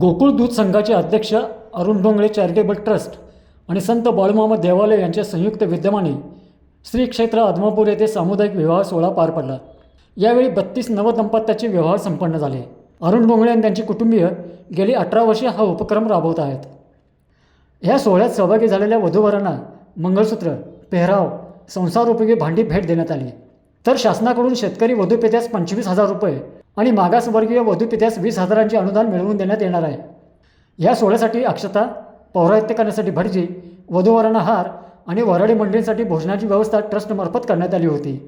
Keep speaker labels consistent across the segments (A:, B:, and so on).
A: गोकुळ दूध संघाचे अध्यक्ष अरुण डोंगळे चॅरिटेबल ट्रस्ट आणि संत बाळूमामा देवालय यांच्या संयुक्त विद्यमाने श्री क्षेत्र आदमापूर येथे सामुदायिक विवाह सोहळा पार पडला. यावेळी बत्तीस नवदंपत्याचे विवाह संपन्न झाले. अरुण डोंगळे आणि त्यांची कुटुंबीय गेली अठरा वर्षे हा उपक्रम राबवत आहेत. ह्या सोहळ्यात सहभागी झालेल्या वधूवरांना मंगळसूत्र पेहराव संसारोपयोगी भांडी भेट देण्यात आली. तर शासनाकडून शेतकरी वधूपित्यास पंचवीस हजार रुपये आणि मागासवर्गीय वधूपित्यास वीस हजारांचे अनुदान मिळवून देण्यात येणार आहे. या सोहळ्यासाठी अक्षता पौराहित्य करण्यासाठी भटजी वधूवरांना हार आणि वराडी मंडळींसाठी भोजनाची व्यवस्था ट्रस्टमार्फत करण्यात आली होती.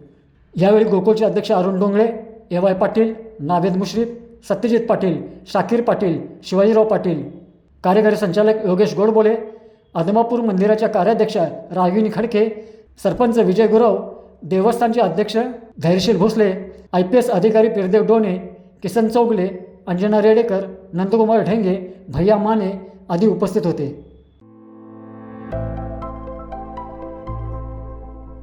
A: यावेळी गोकुळचे अध्यक्ष अरुण डोंगळे ए वाय पाटील नावेद मुश्रीफ सत्यजित पाटील शाकीर पाटील शिवाजीराव पाटील. कार्यकारी संचालक योगेश गोडबोले आदमापूर मंदिराच्या कार्याध्यक्षा रागिनी खडके सरपंच विजय गुरव देवस्थानचे अध्यक्ष Dhairyasheel Bhosale I P S अधिकारी पिरदेव डोणे किसन चौगले अंजना रेडेकर नंदकुमार ढेंगे भैया माने आदी उपस्थित होते.